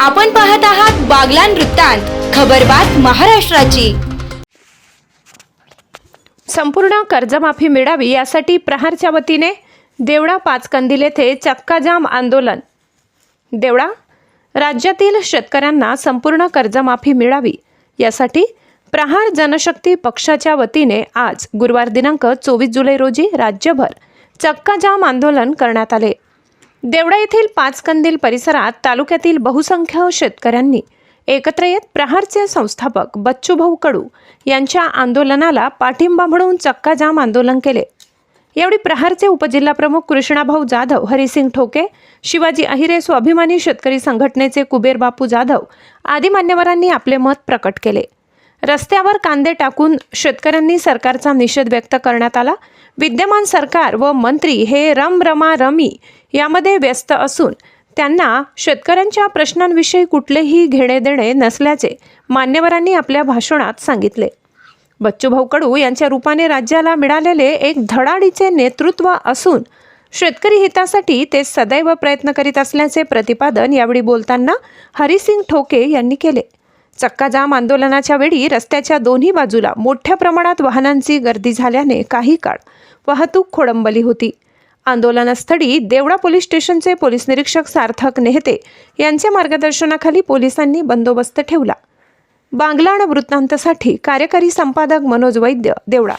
आपण पाहत आहात बागलान वृत्तांत खबरबात महाराष्ट्राची. संपूर्ण कर्जमाफी मिळावी यासाठी प्रहारच्या वतीने देवळा पाचकंदील येथे चक्काजाम आंदोलन. देवळा राज्यातील शेतकऱ्यांना संपूर्ण कर्जमाफी मिळावी यासाठी प्रहार जनशक्ती पक्षाच्या वतीने आज गुरुवार दिनांक चोवीस जुलै रोजी राज्यभर चक्काजाम आंदोलन करण्यात आले. देवळा येथील पाचकंदील परिसरात तालुक्यातील बहुसंख्य शेतकऱ्यांनी एकत्र येत प्रहारचे संस्थापक बच्चूभाऊ कडू यांच्या आंदोलनाला पाठिंबा म्हणून चक्काजाम आंदोलन केले. यावेळी प्रहारचे उपजिल्हाप्रमुख कृष्णाभाऊ जाधव हरिसिंग ठोके शिवाजी अहिरे स्वाभिमानी शेतकरी संघटनेचे कुबेर बापू जाधव आदी मान्यवरांनी आपले मत प्रकट केले. रस्त्यावर कांदे टाकून शेतकऱ्यांनी सरकारचा निषेध व्यक्त करण्यात आला. विद्यमान सरकार व मंत्री हे रम रमा रमी यामध्ये व्यस्त असून त्यांना शेतकऱ्यांच्या प्रश्नांविषयी कुठलेही घेणे देणे नसल्याचे मान्यवरांनी आपल्या भाषणात सांगितले. बच्चूभाऊ कडू यांच्या रूपाने राज्याला मिळालेले एक धडाडीचे नेतृत्व असून शेतकरी हितासाठी ते सदैव प्रयत्न करीत असल्याचे प्रतिपादन यावेळी बोलताना हरिसिंग ठोके यांनी केले. चक्काजाम आंदोलनाच्या वेळी रस्त्याच्या दोन्ही बाजूला मोठ्या प्रमाणात वाहनांची गर्दी झाल्याने काही काळ वाहतूक खोळंबली होती. आंदोलनस्थळी देवळा पोलीस स्टेशनचे पोलीस निरीक्षक सार्थक नेहते यांच्या मार्गदर्शनाखाली पोलिसांनी बंदोबस्त ठेवला. बांगलाण वृत्तांतसाठी कार्यकारी संपादक मनोज वैद्य देवळा